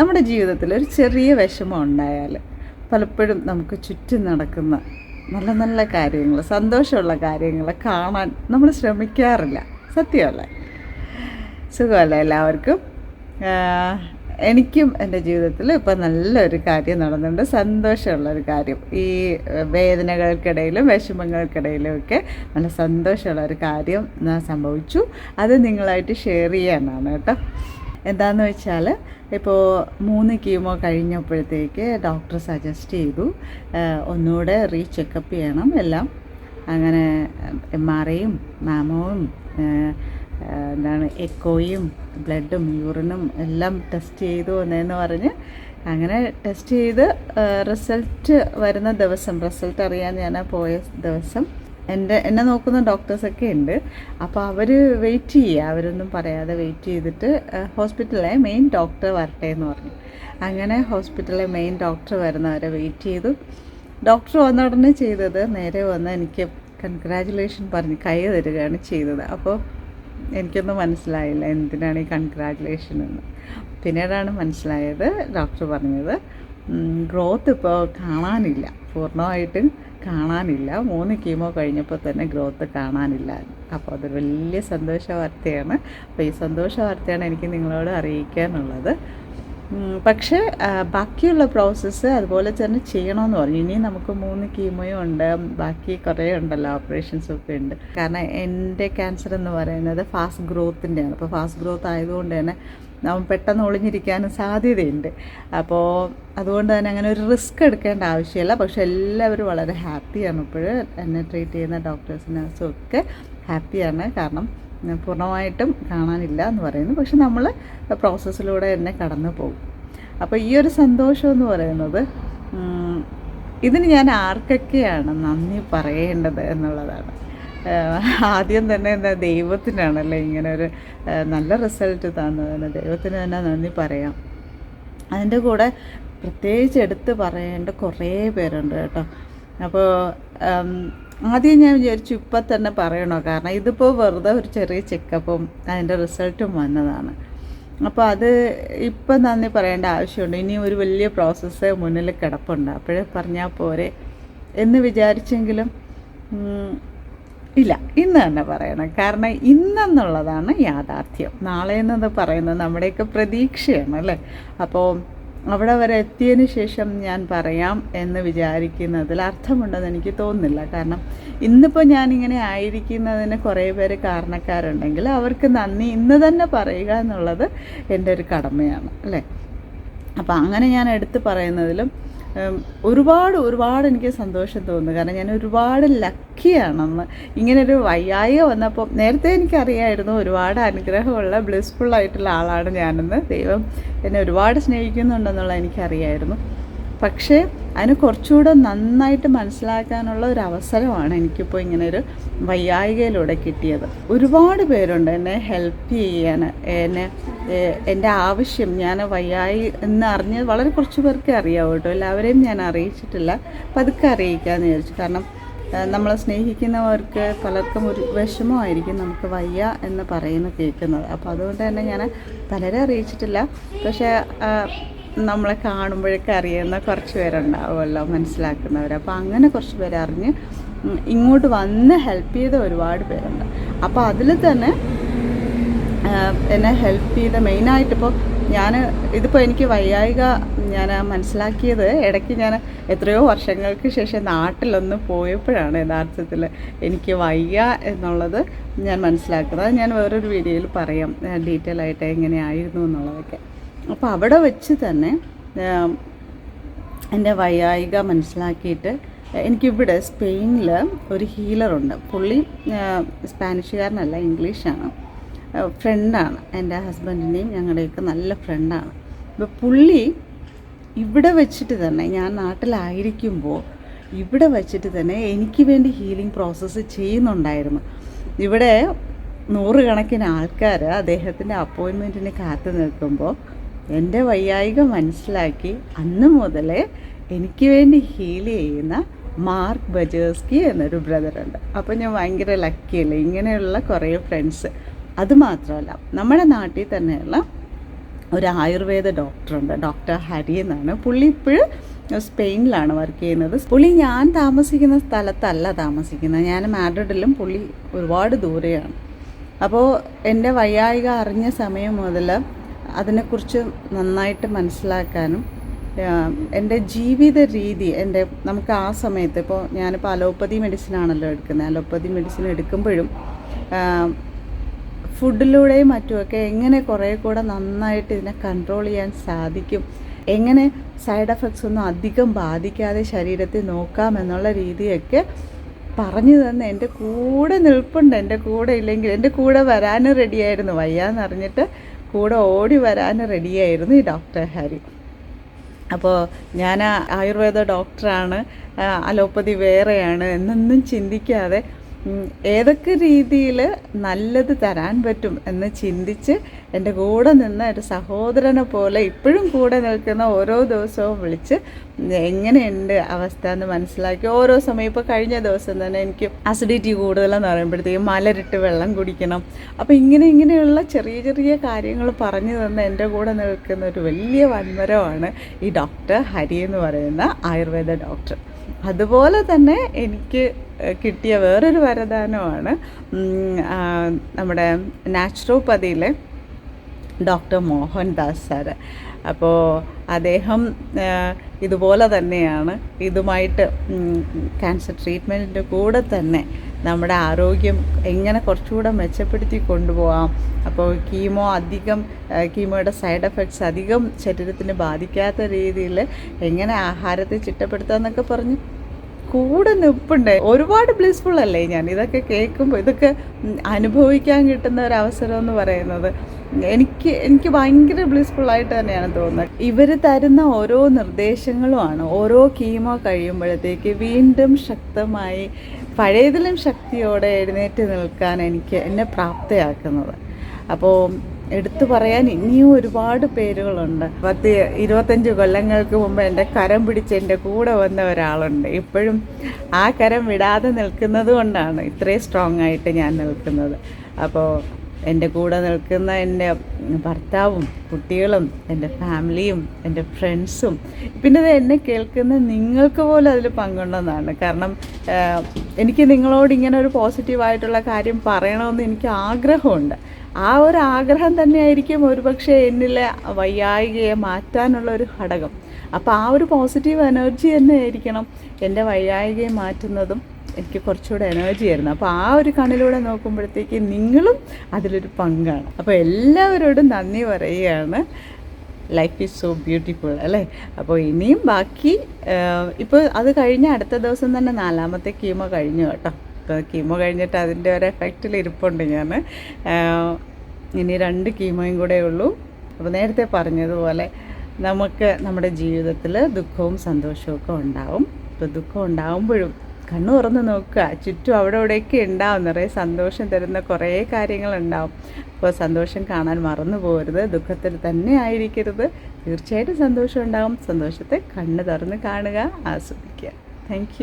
നമ്മുടെ ജീവിതത്തിൽ ഒരു ചെറിയ വിഷമം ഉണ്ടായാൽ പലപ്പോഴും നമുക്ക് ചുറ്റും നടക്കുന്ന നല്ല നല്ല കാര്യങ്ങൾ സന്തോഷമുള്ള കാര്യങ്ങൾ കാണാൻ നമ്മൾ ശ്രമിക്കാറില്ല. സത്യമല്ലേ? സുഖമല്ല എല്ലാവർക്കും? എനിക്കും എന്റെ ജീവിതത്തിൽ ഇപ്പം നല്ലൊരു കാര്യം നടന്നിട്ടുണ്ട്. സന്തോഷമുള്ളൊരു കാര്യം. ഈ വേദനകൾക്കിടയിലും വിഷമങ്ങൾക്കിടയിലും ഒക്കെ നല്ല സന്തോഷമുള്ള ഒരു കാര്യം സംഭവിച്ചു. അത് നിങ്ങളായിട്ട് ഷെയർ ചെയ്യാനാണ് കേട്ടോ. എന്താണെന്ന് വെച്ചാൽ ഇപ്പോൾ മൂന്ന് കീമോ കഴിഞ്ഞപ്പോഴത്തേക്ക് ഡോക്ടർ സജസ്റ്റ് ചെയ്തു ഒന്നുകൂടെ റീ ചെക്കപ്പ് ചെയ്യണം എല്ലാം. അങ്ങനെ എം ആർ ഐയും മാമോവും എന്താണ് എക്കോയും ബ്ലഡും യൂറിനും എല്ലാം ടെസ്റ്റ് ചെയ്തു എന്നു പറഞ്ഞ് അങ്ങനെ ടെസ്റ്റ് ചെയ്ത് റിസൾട്ട് വരുന്ന ദിവസം റിസൾട്ട് അറിയാൻ ഞാൻ പോയ ദിവസം എന്റെ എന്നെ നോക്കുന്ന ഡോക്ടേഴ്സൊക്കെ ഉണ്ട്. അപ്പോൾ അവർ വെയിറ്റ് ചെയ്യുക അവരൊന്നും പറയാതെ വെയിറ്റ് ചെയ്തിട്ട് ഹോസ്പിറ്റലിലെ മെയിൻ ഡോക്ടർ വരട്ടെ എന്ന് പറഞ്ഞു. അങ്ങനെ ഹോസ്പിറ്റലിലെ മെയിൻ ഡോക്ടർ വരുന്നവരെ വെയിറ്റ് ചെയ്തു. ഡോക്ടർ വന്ന ഉടനെ ചെയ്തത് നേരെ വന്ന് എനിക്ക് കൺഗ്രാജുലേഷൻ പറഞ്ഞ് കൈ തരികയാണ് ചെയ്തത്. അപ്പോൾ എനിക്കൊന്നും മനസ്സിലായില്ല എന്തിനാണ് ഈ കൺഗ്രാജുലേഷൻ എന്ന്. പിന്നീടാണ് മനസ്സിലായത് ഡോക്ടർ പറഞ്ഞത് ഗ്രോത്ത് ഇപ്പോൾ കാണാനില്ല. പൂർണമായിട്ടും കാണാനില്ല. മൂന്ന് കീമോ കഴിഞ്ഞപ്പോൾ തന്നെ ഗ്രോത്ത് കാണാനില്ല. അപ്പോൾ അതൊരു വലിയ സന്തോഷ വാർത്തയാണ് അപ്പോൾ ഈ സന്തോഷ വാർത്തയാണ് എനിക്ക് നിങ്ങളോട് അറിയിക്കാനുള്ളത്. പക്ഷേ ബാക്കിയുള്ള പ്രോസസ്സ് അതുപോലെ തന്നെ ചെയ്യണമെന്ന് പറഞ്ഞു. ഇനി നമുക്ക് മൂന്ന് കീമോയും ഉണ്ട്. ബാക്കി കുറേ ഉണ്ടല്ലോ ഓപ്പറേഷൻസ് ഒക്കെ ഉണ്ട്. കാരണം എന്റെ ക്യാൻസർ എന്ന് പറയുന്നത് ഫാസ്റ്റ് ഗ്രോത്തിന്റെയാണ് അപ്പോൾ ഫാസ്റ്റ് ഗ്രോത്ത് ആയതുകൊണ്ട് തന്നെ നമ്മൾ പെട്ടെന്ന് ഒളിഞ്ഞിരിക്കാനും സാധ്യതയുണ്ട്. അപ്പോൾ അതുകൊണ്ട് തന്നെ അങ്ങനെ ഒരു റിസ്ക് എടുക്കേണ്ട ആവശ്യമില്ല. പക്ഷെ എല്ലാവരും വളരെ ഹാപ്പിയാണ് ഇപ്പോൾ എന്നെ ട്രീറ്റ് ചെയ്യുന്ന ഡോക്ടേഴ്സ് നഴ്സും ഒക്കെ ഹാപ്പിയാണ്. കാരണം പൂർണമായിട്ടും കാണാനില്ല എന്ന് പറയുന്നു. പക്ഷെ നമ്മൾ പ്രോസസ്സിലൂടെ തന്നെ കടന്നു പോകും. അപ്പോൾ ഈ ഒരു സന്തോഷം എന്ന് പറയുന്നത് ഇതിന് ഞാൻ ആർക്കൊക്കെയാണ് നന്ദി പറയേണ്ടത് എന്നുള്ളതാണ്. ആദ്യം തന്നെ എന്താ ദൈവത്തിനാണല്ലേ ഇങ്ങനെ ഒരു നല്ല റിസൾട്ട് തന്നതിന് ദൈവത്തിന് തന്നെ നന്ദി പറയാം. അതിന്റെ കൂടെ പ്രത്യേകിച്ച് എടുത്ത് പറയേണ്ട കുറേ പേരുണ്ട് കേട്ടോ. അപ്പോൾ ആദ്യം ഞാൻ വിചാരിച്ചു ഇപ്പം തന്നെ പറയണോ? കാരണം ഇതിപ്പോൾ വെറുതെ ഒരു ചെറിയ ചെക്കപ്പും അതിന്റെ റിസൾട്ടും വന്നതാണ്. അപ്പോൾ അത് ഇപ്പം നന്ദി പറയേണ്ട ആവശ്യമുണ്ട്. ഇനി ഒരു വലിയ പ്രോസസ്സ് മുന്നിൽ കിടപ്പുണ്ട്. അപ്പോഴേ പറഞ്ഞാൽ പോരെ എന്ന് വിചാരിച്ചെങ്കിലും ഇല്ല ഇന്ന് തന്നെ പറയണം. കാരണം ഇന്നെന്നുള്ളതാണ് യാഥാർത്ഥ്യം. നാളെ എന്നത് പറയുന്നത് നമ്മുടെയൊക്കെ പ്രതീക്ഷയാണ് അല്ലേ? അപ്പോൾ അവിടെ വരെ എത്തിയതിന് ശേഷം ഞാൻ പറയാം എന്ന് വിചാരിക്കുന്നതിൽ അർത്ഥമുണ്ടെന്ന് എനിക്ക് തോന്നുന്നില്ല. കാരണം ഇന്നിപ്പോൾ ഞാനിങ്ങനെ ആയിരിക്കുന്നതിന് കുറേ പേര് കാരണക്കാരുണ്ടെങ്കിൽ അവർക്ക് നന്ദി ഇന്ന് തന്നെ പറയുക എന്നുള്ളത് എന്റെ ഒരു കടമയാണ് അല്ലേ? അപ്പോൾ അങ്ങനെ ഞാൻ എടുത്തു പറയുന്നതിലും ഒരുപാട് ഒരുപാട് എനിക്ക് സന്തോഷം തോന്നുന്നു. കാരണം ഞാൻ ഒരുപാട് ലക്കിയാണെന്ന് ഇങ്ങനൊരു വയ്യായ വന്നപ്പോൾ നേരത്തെ എനിക്കറിയായിരുന്നു ഒരുപാട് അനുഗ്രഹമുള്ള ബ്ലെസ്ഫുൾ ആയിട്ടുള്ള ആളാണ് ഞാനെന്ന്. ദൈവം എന്നെ ഒരുപാട് സ്നേഹിക്കുന്നുണ്ടെന്നുള്ള എനിക്കറിയായിരുന്നു. പക്ഷേ അതിന് കുറച്ചുകൂടെ നന്നായിട്ട് മനസ്സിലാക്കാനുള്ള ഒരു അവസരമാണ് എനിക്കിപ്പോൾ ഇങ്ങനെ ഒരു വയ്യായികയിലൂടെ കിട്ടിയത്. ഒരുപാട് പേരുണ്ട് എന്നെ ഹെൽപ്പ് ചെയ്യാൻ എന്നെ എന്റെ ആവശ്യം ഞാൻ വയ്യായി എന്ന് അറിഞ്ഞ് വളരെ കുറച്ച് പേർക്കേ അറിയാവൂ കേട്ടോ. എല്ലാവരെയും ഞാൻ അറിയിച്ചിട്ടില്ല. പതുക്കെ അറിയിക്കാമെന്ന് വിചാരിച്ചു. കാരണം നമ്മളെ സ്നേഹിക്കുന്നവർക്ക് പലർക്കും ഒരു വിഷമമായിരിക്കും നമുക്ക് വയ്യ എന്ന് പറയുന്ന കേൾക്കുന്നത്. അപ്പോൾ അതുകൊണ്ട് തന്നെ ഞാൻ പലരെ അറിയിച്ചിട്ടില്ല. പക്ഷേ നമ്മളെ കാണുമ്പോഴൊക്കെ അറിയുന്ന കുറച്ച് പേരുണ്ടാവുമല്ലോ മനസ്സിലാക്കുന്നവർ അപ്പോൾ അങ്ങനെ കുറച്ച് പേര് അറിഞ്ഞ് ഇങ്ങോട്ട് വന്ന് ഹെൽപ്പ് ചെയ്ത ഒരുപാട് പേരുണ്ട്. അപ്പോൾ അതിൽ തന്നെ എന്നെ ഹെൽപ്പ് ചെയ്ത മെയിനായിട്ട് ഇപ്പോൾ ഞാൻ ഇതിപ്പോൾ എനിക്ക് വയ്യായിക ഞാൻ മനസ്സിലാക്കിയത് ഇടയ്ക്ക് ഞാൻ എത്രയോ വർഷങ്ങൾക്ക് ശേഷം നാട്ടിലൊന്ന് പോയപ്പോഴാണ് യഥാർത്ഥത്തിൽ എനിക്ക് വയ്യ എന്നുള്ളത് ഞാൻ മനസ്സിലാക്കുന്നത്. ഞാൻ വേറൊരു വീഡിയോയിൽ പറയാം ഡീറ്റെയിൽ ആയിട്ട് എങ്ങനെയായിരുന്നു എന്നുള്ളതൊക്കെ. അപ്പോൾ അവിടെ വെച്ച് തന്നെ എന്റെ വൈകായിക മനസ്സിലാക്കിയിട്ട് എനിക്കിവിടെ സ്പെയിനിൽ ഒരു ഹീലറുണ്ട് പുള്ളി സ്പാനിഷുകാരനല്ല ഇംഗ്ലീഷാണ്. ഫ്രണ്ടാണ്. എന്റെ ഹസ്ബൻഡിന്റെയും ഞങ്ങളുടെയൊക്കെ നല്ല ഫ്രണ്ടാണ്. അപ്പോൾ പുള്ളി ഇവിടെ വെച്ചിട്ട് തന്നെ ഞാൻ നാട്ടിലായിരിക്കുമ്പോൾ ഇവിടെ വെച്ചിട്ട് തന്നെ എനിക്ക് വേണ്ടി ഹീലിംഗ് പ്രോസസ്സ് ചെയ്യുന്നുണ്ടായിരുന്നു. ഇവിടെ നൂറുകണക്കിന് ആൾക്കാർ അദ്ദേഹത്തിന്റെ അപ്പോയിൻമെന്റിന് കാത്തു നിൽക്കുമ്പോൾ എന്റെ വയ്യായിക മനസ്സിലാക്കി അന്ന് മുതലേ എനിക്ക് വേണ്ടി ഹീൽ ചെയ്യുന്ന മാർക്ക് ബജേഴ്സ്കി എന്നൊരു ബ്രദറുണ്ട് അപ്പോൾ ഞാൻ ഭയങ്കര ലക്കിയല്ലേ ഇങ്ങനെയുള്ള കുറേ ഫ്രണ്ട്സ് അതുമാത്രമല്ല നമ്മുടെ നാട്ടിൽ തന്നെയുള്ള ഒരു ആയുർവേദ ഡോക്ടറുണ്ട് ഡോക്ടർ ഹരി എന്നാണ്. പുള്ളി ഇപ്പോഴും സ്പെയിനിലാണ് വർക്ക് ചെയ്യുന്നത്. പുള്ളി ഞാൻ താമസിക്കുന്ന സ്ഥലത്തല്ല താമസിക്കുന്നത്. ഞാൻ മാഡ്രിഡിലും പുള്ളി ഒരുപാട് ദൂരെയാണ്. അപ്പോൾ എന്റെ വയ്യായിക അറിഞ്ഞ സമയം മുതൽ അതിനെക്കുറിച്ച് നന്നായിട്ട് മനസ്സിലാക്കാനും എന്റെ ജീവിത രീതി എന്റെ നമുക്ക് ആ സമയത്ത് ഇപ്പോൾ ഞാനിപ്പോൾ അലോപ്പതി മെഡിസിൻ ആണല്ലോ എടുക്കുന്നത്. അലോപ്പതി മെഡിസിൻ എടുക്കുമ്പോഴും ഫുഡിലൂടെയും മറ്റുമൊക്കെ എങ്ങനെ കുറേ കൂടെ നന്നായിട്ട് ഇതിനെ കൺട്രോൾ ചെയ്യാൻ സാധിക്കും എങ്ങനെ സൈഡ് എഫക്ട്സ് ഒന്നും അധികം ബാധിക്കാതെ ശരീരത്തെ നോക്കാം എന്നുള്ള രീതിയൊക്കെ പറഞ്ഞു തന്നെ എന്റെ കൂടെ നിൽപ്പുണ്ട്. എന്റെ കൂടെ ഇല്ലെങ്കിൽ എന്റെ കൂടെ വരാനും റെഡിയായിരുന്നു വയ്യാന്നറിഞ്ഞിട്ട് കൂടെ ഓടി വരാൻ റെഡിയായിരുന്നു ഈ ഡോക്ടർ ഹാരി. അപ്പോൾ ഞാൻ ആയുർവേദ ഡോക്ടറാണ് അലോപ്പതി വേറെയാണ് എന്നൊന്നും ചിന്തിക്കാതെ ഏതൊക്കെ രീതിയിൽ നല്ലത് തരാൻ പറ്റും എന്ന് ചിന്തിച്ച് എന്റെ കൂടെ നിന്ന ഒരു സഹോദരനെ പോലെ ഇപ്പോഴും കൂടെ നിൽക്കുന്ന ഓരോ ദിവസവും വിളിച്ച് എങ്ങനെയുണ്ട് അവസ്ഥ എന്ന് മനസ്സിലാക്കി. ഓരോ സമയം ഇപ്പോൾ കഴിഞ്ഞ ദിവസം തന്നെ എനിക്ക് അസിഡിറ്റി കൂടുതലെന്ന് പറയുമ്പോഴത്തേക്കും മലരിട്ട് വെള്ളം കുടിക്കണം. അപ്പോൾ ഇങ്ങനെ ഇങ്ങനെയുള്ള ചെറിയ ചെറിയ കാര്യങ്ങൾ പറഞ്ഞു തന്ന എന്റെ കൂടെ നിൽക്കുന്ന ഒരു വലിയ വൻമരമാണ് ഈ ഡോക്ടർ ഹരി എന്ന് പറയുന്ന ആയുർവേദ ഡോക്ടർ. അതുപോലെ തന്നെ എനിക്ക് കിട്ടിയ വേറൊരു വരദാനമാണ് നമ്മുടെ നാച്ചുറോപ്പതിയിലെ ഡോക്ടർ മോഹൻദാസ് സാറ്. അപ്പോൾ അദ്ദേഹം ഇതുപോലെ തന്നെയാണ് ഇതുമായിട്ട് ക്യാൻസർ ട്രീറ്റ്മെന്റിന്റെ കൂടെ തന്നെ നമ്മുടെ ആരോഗ്യം എങ്ങനെ കുറച്ചുകൂടെ മെച്ചപ്പെടുത്തി കൊണ്ടുപോകാം അപ്പോൾ കീമോ അധികം കീമോയുടെ സൈഡ് എഫക്ട്സ് അധികം ശരീരത്തിന് ബാധിക്കാത്ത രീതിയിൽ എങ്ങനെ ആഹാരത്തെ ചിട്ടപ്പെടുത്താമെന്നൊക്കെ പറഞ്ഞ്. കൂടെ നിൽപ്പുണ്ട് ഒരുപാട് ബ്ലിസ്ഫുൾ അല്ലേ ഞാൻ? ഇതൊക്കെ കേൾക്കുമ്പോൾ ഇതൊക്കെ അനുഭവിക്കാൻ കിട്ടുന്ന ഒരു അവസരം എന്ന് പറയുന്നത്. എനിക്ക് എനിക്ക് ഭയങ്കര ബ്ലിസ്ഫുൾ ആയിട്ട് തന്നെയാണ് തോന്നുന്നത്. ഇവർ തരുന്ന ഓരോ നിർദ്ദേശങ്ങളുമാണ്. ഓരോ കീമോ കഴിയുമ്പോഴത്തേക്ക് വീണ്ടും ശക്തമായി പഴയതിലും ശക്തിയോടെ എഴുന്നേറ്റ് നിൽക്കാൻ എനിക്ക് എന്നെ പ്രാപ്തയാക്കുന്നത്. അപ്പോൾ എടുത്തു പറയാൻ ഇനിയും ഒരുപാട് പേരുകളുണ്ട്. പത്ത് ഇരുപത്തഞ്ച് കൊല്ലങ്ങൾക്ക് മുമ്പ് എന്റെ കരം പിടിച്ച് എന്റെ കൂടെ വന്ന ഒരാളുണ്ട്. ഇപ്പോഴും ആ കരം വിടാതെ നിൽക്കുന്നത് കൊണ്ടാണ് ഇത്രയും സ്ട്രോങ് ആയിട്ട് ഞാൻ നിൽക്കുന്നത്. അപ്പോൾ എന്റെ കൂടെ നിൽക്കുന്ന എന്റെ ഭർത്താവും കുട്ടികളും എന്റെ ഫാമിലിയും എന്റെ ഫ്രണ്ട്സും പിന്നെ ഇത് എന്നെ കേൾക്കുന്ന നിങ്ങൾക്ക് പോലും അതിൽ പങ്കുണ്ടെന്നാണ്. കാരണം എനിക്ക് നിങ്ങളോട് ഇങ്ങനെ ഒരു പോസിറ്റീവായിട്ടുള്ള കാര്യം പറയണമെന്ന് എനിക്ക് ആഗ്രഹമുണ്ട്. ആ ഒരു ആഗ്രഹം തന്നെയായിരിക്കും ഒരുപക്ഷെ എന്നിലെ വയ്യായികയെ മാറ്റാനുള്ള ഒരു ഘടകം. അപ്പോൾ ആ ഒരു പോസിറ്റീവ് എനർജി തന്നെ ആയിരിക്കണം എന്റെ വയ്യായികയെ മാറ്റുന്നതും എനിക്ക് കുറച്ചുകൂടെ എനർജി ആയിരുന്നു. അപ്പോൾ ആ ഒരു കണ്ണിലൂടെ നോക്കുമ്പോഴത്തേക്ക് നിങ്ങളും അതിലൊരു പങ്കാണ്. അപ്പോൾ എല്ലാവരോടും നന്ദി പറയുകയാണ്. ലൈഫ് ഈസ് സോ ബ്യൂട്ടിഫുൾ അല്ലേ? അപ്പോൾ ഇനിയും ബാക്കി ഇപ്പോൾ അത് കഴിഞ്ഞ് അടുത്ത ദിവസം തന്നെ നാലാമത്തെ കീമോ കഴിഞ്ഞു കേട്ടോ. ഇപ്പോൾ കീമോ കഴിഞ്ഞിട്ട് അതിന്റെ ഒരു എഫക്റ്റിൽ ഇരിപ്പുണ്ട് ഞാൻ. ഇനി രണ്ട് കീമോയും കൂടെ ഉള്ളൂ. അപ്പോൾ നേരത്തെ പറഞ്ഞതുപോലെ നമുക്ക് നമ്മുടെ ജീവിതത്തിൽ ദുഃഖവും സന്തോഷവും ഒക്കെ ഉണ്ടാവും. ഇപ്പോൾ ദുഃഖം ഉണ്ടാകുമ്പോഴും കണ്ണു തുറന്ന് നോക്കുക. ചുറ്റും അവിടെ ഇവിടെയൊക്കെ ഉണ്ടാവും. നിറയെ സന്തോഷം തരുന്ന കുറേ കാര്യങ്ങളുണ്ടാവും അപ്പോൾ സന്തോഷം കാണാൻ മറന്നു പോകരുത് ദുഃഖത്തിൽ തന്നെ ആയിരിക്കരുത്. തീർച്ചയായിട്ടും സന്തോഷം ഉണ്ടാവും. സന്തോഷത്തെ കണ്ണ് തുറന്ന് കാണുക ആസ്വദിക്കുക. താങ്ക്